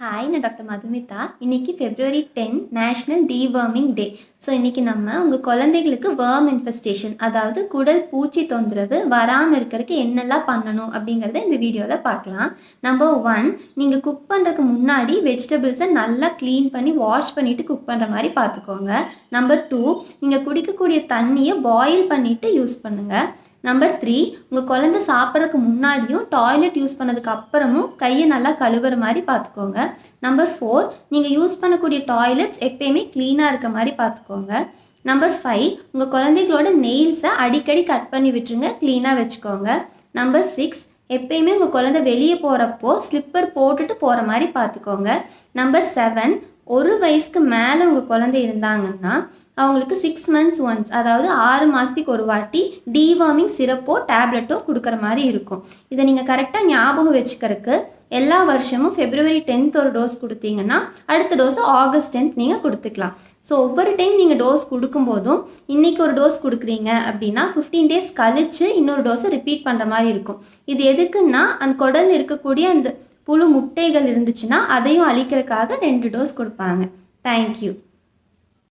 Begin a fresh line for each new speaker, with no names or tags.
Hi நான் doctor Madhumitha. இன்றைக்கி February ten national deworming day so இன்றைக்கி நம்ம உங்கள் குழந்தைகளுக்கு வேர்ம் இன்ஃபெஸ்டேஷன் அதாவது குடல் பூச்சி தொந்தரவு வராமல் இருக்கிறதுக்கு என்னெல்லாம் பண்ணணும் அப்படிங்கிறத இந்த வீடியோவில் பார்க்கலாம். நம்பர் ஒன் நீங்கள் குக் பண்ணுறதுக்கு முன்னாடி வெஜிடபிள்ஸை நல்லா க்ளீன் பண்ணி வாஷ் பண்ணிவிட்டு குக் பண்ணுற மாதிரி பார்த்துக்கோங்க. நம்பர் டூ நீங்கள் குடிக்கக்கூடிய தண்ணியை பாயில் பண்ணிவிட்டு யூஸ் பண்ணுங்கள் நம்பர் த்ரீ உங்கள் குழந்தை சாப்பிட்றதுக்கு முன்னாடியும் டாய்லெட் யூஸ் பண்ணதுக்கு அப்புறமும் கையை நல்லா கழுவுற மாதிரி பார்த்துக்கோங்க. நம்பர் ஃபோர் நீங்கள் யூஸ் பண்ணக்கூடிய டாய்லெட்ஸ் எப்பயுமே க்ளீனாக இருக்க மாதிரி பார்த்துக்கோங்க. நம்பர் ஃபைவ் உங்கள் குழந்தைகளோட நெயில்ஸை அடிக்கடி கட் பண்ணி விட்டுருங்க க்ளீனாக வச்சுக்கோங்க. நம்பர் சிக்ஸ் எப்பயுமே உங்கள் குழந்தை வெளியே போகிறப்போ ஸ்லிப்பர் போட்டுட்டு போகிற மாதிரி பார்த்துக்கோங்க. நம்பர் செவன் ஒரு வயசுக்கு மேலே உங்கள் குழந்தை இருந்தாங்கன்னா அவங்களுக்கு சிக்ஸ் மந்த்ஸ் ஒன்ஸ் அதாவது ஆறு மாதத்துக்கு ஒரு வாட்டி டீவார்மிங் சிரப்போ டேப்லெட்டோ கொடுக்குற மாதிரி இருக்கும். இதை நீங்கள் கரெக்டாக ஞாபகம் வச்சுக்கிறதுக்கு எல்லா வருஷமும் ஃபெப்ரவரி டென்த் ஒரு டோஸ் கொடுத்தீங்கன்னா அடுத்த டோஸை ஆகஸ்ட் டென்த் நீங்கள் கொடுத்துக்கலாம். ஸோ ஒவ்வொரு டைம் நீங்கள் டோஸ் கொடுக்கும்போதும் இன்றைக்கி ஒரு டோஸ் கொடுக்குறீங்க அப்படின்னா ஃபிஃப்டீன் டேஸ் கழித்து இன்னொரு டோஸை ரிப்பீட் பண்ணுற மாதிரி இருக்கும். இது எதுக்குன்னா அந்த குடல் இருக்கக்கூடிய அந்த புழு முட்டைகள் இருந்துச்சுன்னா அதையும் அழிக்கிறதுக்காக ரெண்டு டோஸ் கொடுப்பாங்க. தேங்க்யூ